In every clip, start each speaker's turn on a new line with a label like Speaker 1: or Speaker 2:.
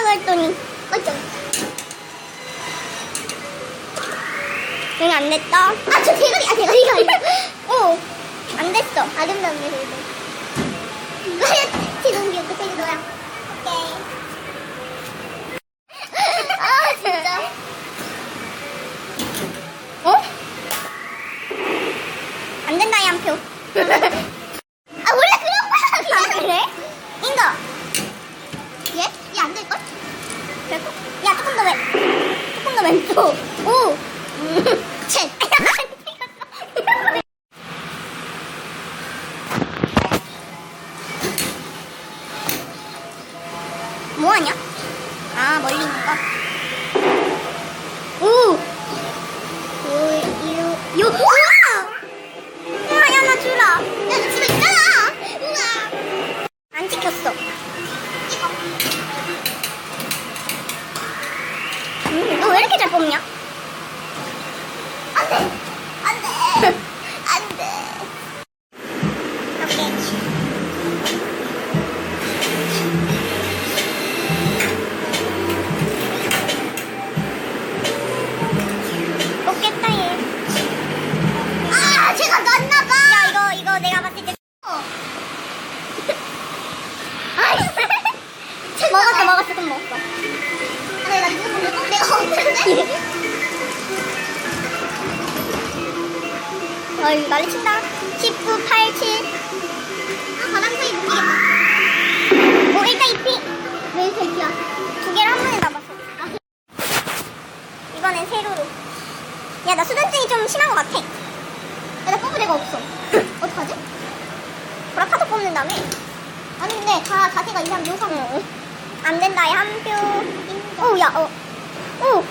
Speaker 1: 된다고 했더니 맞죠? 여기 안 됐다. 아, 저 대가리, 아, 아니라. 오, 안 됐어. 아름답네, 그래도. 티 너무 귀엽다, 태 음, 첸. 뭐하냐? 아, 멀리 있는 거. 오! 오, 유, 요, 뽑겠다, 얘. 아, 제가 놨나봐! 야, 이거, 이거 내가 봤을 때. 어. 아이씨. 먹었어, 먹었어, 좀 먹었어. 나 이거 보면 꼭 내가 없는데? 어이, 난리 친다. 19, 8, 7. 이번엔 세로로. 야, 나 수전증이 좀 심한 것 같아. 야, 나 뽑을 애가 없어. 어떡하지? 보라카도 뽑는다며? 아니, 근데 다 자세가 이상 묘상. 응. 안 된다, 이한 표. 오, 야, 어. 오!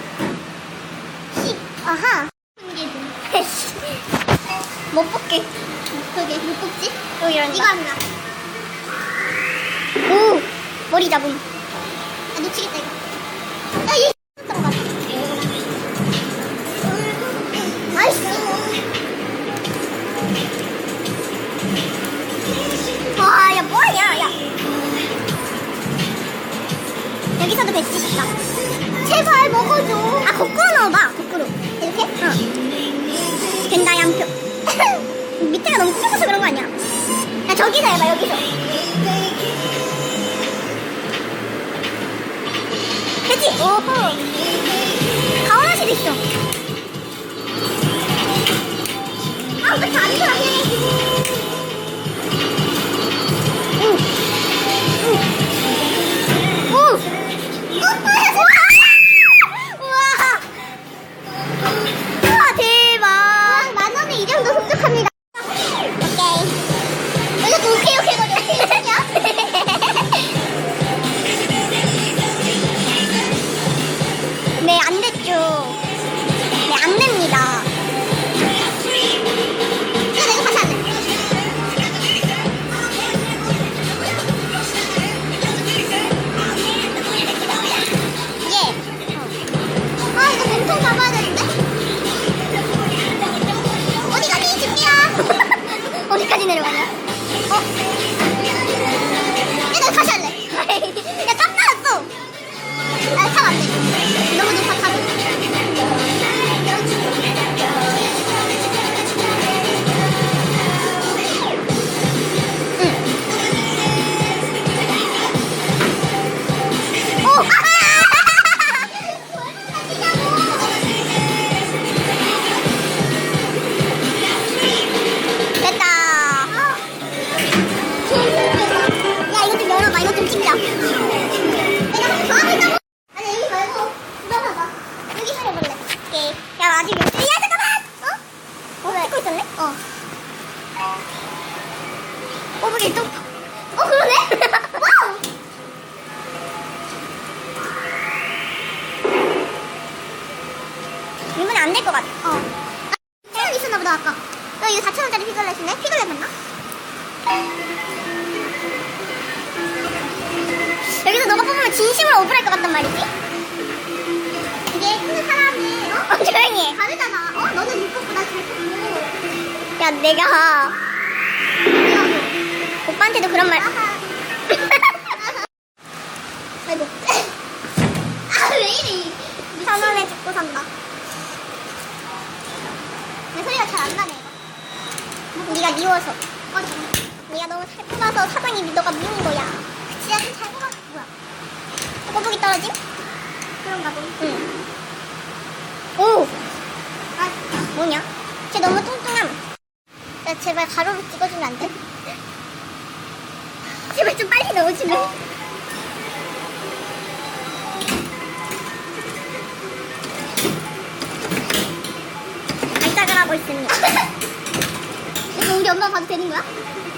Speaker 1: 씨. 아하. 못 뽑게. 그게 못 뽑지? 또 이런 이거 한다. 오! 머리 잡음. 아, 놓치겠다, 이거. 여기서도 배치 싶다. 제발 먹어줘. 아, 거꾸로 넣어봐, 거꾸로. 이렇게? 응. 된다, 양표. 밑에가 너무 커져서 그런 거 아니야? 야, 저기서 해봐, 여기서. 됐지? 오호. 가오나시도 있어. 아, 왜 다른 사람 피글렛 맞나? 여기서 너가 뽑으면 진심으로 억울할 것 같단 말이지? 이게 큰 사람이, 어? 어, 조용히 해. 다르잖아. 어? 너는 못 뽑고 나잘 뽑고. 야, 내가. 오빠한테도 그런 말. 아이고. 미워서. 어, 네가 너무 잘 뽑아서 사장님이 너가 미운 거야. 그치, 아주 잘 뽑아. 뭐야? 거북이 떨어짐? 그런가 보. 응. 오! 아, 뭐냐? 쟤 너무 뚱뚱함. 야, 제발 가로로 찍어주면 안 돼? 제발 좀 빨리 넣어주면. 발작을 하고 있습니다. 이거 우리 엄마 봐도 되는 거야?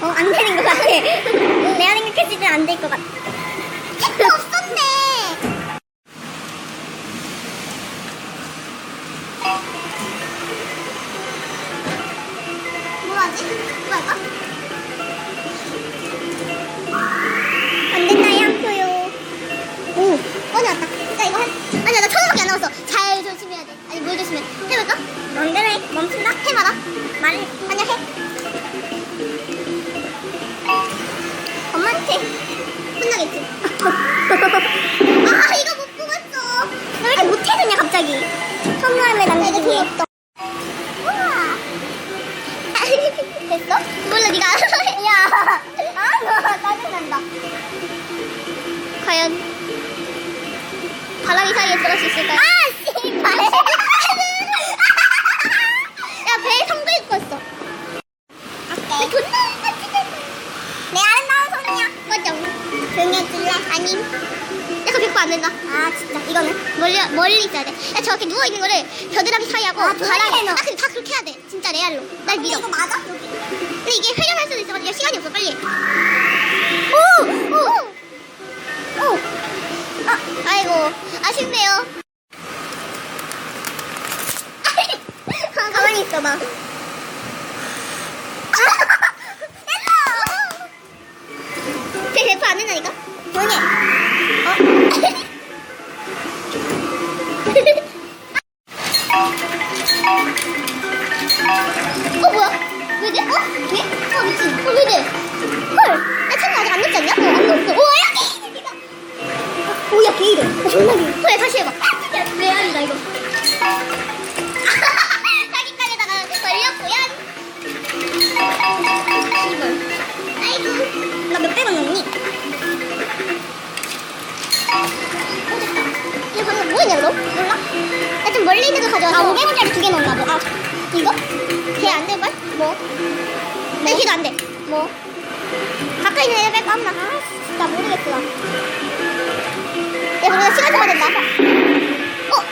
Speaker 1: 어, 안 되는 것 같아. 내가 생각했을 땐 안 될 것 같아. 택도 야, 저렇게 누워있는 거를 겨드랑이 사이하고 아, 바람에. 넣어. 아, 근데 다 그렇게 해야 돼. 진짜 레알로. 날 믿어. 이거 맞아? 근데 이게 회전할 수도 있어 가지고 시간이 없어, 빨리. 오! 오! 오! 아, 아이고, 아쉽네요. 가만히 있어봐. 제 대포 안 된다니까? 조용히 해. 오, 야, 개이득. 어, 존나 개. 그래, 다시 해봐. 레알이다, 이거. 자기 깔에다가 걸렸고요. 이걸. 아이고. 나 몇 백 원 넣니? 어. 이거 방금 뭐였냐, 그럼? 몰라? 나좀 멀리 있는 거 가져와서. 아, 500원짜리 두 개 넣었나 봐. 아, 이거? 걔안 될걸? 뭐? 네, 걔도 안 돼. 뭐? 가까이 있는 애를 뺄까? 없나? 아, 진짜 모르겠어. 그러다 시간 좀 된다. 어?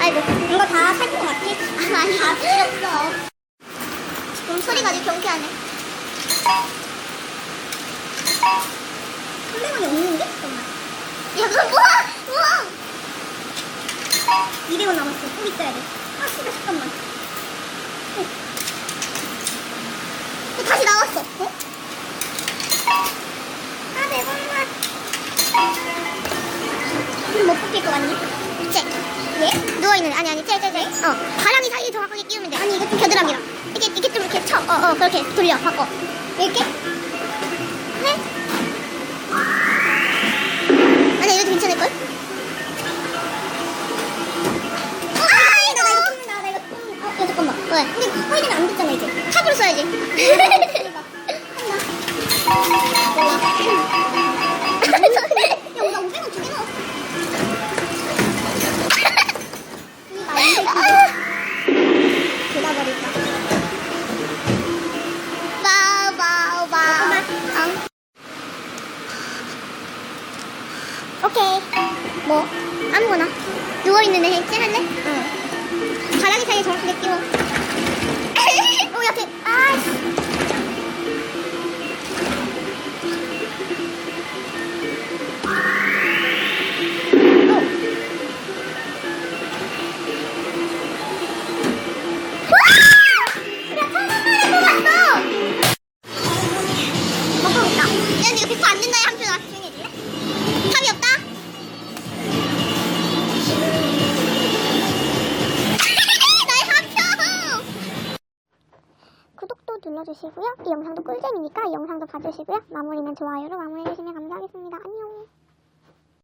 Speaker 1: 아이고, 이거 다거 맞지? 아, 아니, 다 없어. 지금 소리가 아주 경쾌하네. 300원이 없는데? 잠깐만. 야, 그럼 뭐야? 뭐야? 200원 남았어. 꼭 있어야 돼. 아, 씨발, 잠깐만. 어. 어, 다시 나왔어. 어? 뽑힐 것 같니? 쟤. 예? 누워있는, 아니, 아니, 쟤, 쟤, 쟤. 어. 가랑이 사이에 정확하게 끼우면 돼. 아니, 이거 좀 겨드랑이랑. 이게, 이게 좀 이렇게 쳐. 어, 어, 그렇게 돌려, 바꿔. 이렇게? 아무거나. 누워있는 애 해지 할래? 응. 가랑이 사이에 정확하게 끼워. 오, 야, 그, 아이씨. 어. 백퍼 안 된다. 한표 나한테 봐주시고요. 이 영상도 꿀잼이니까 이 영상도 봐주시고요. 마무리는 좋아요로 마무리해주시면 감사하겠습니다. 안녕.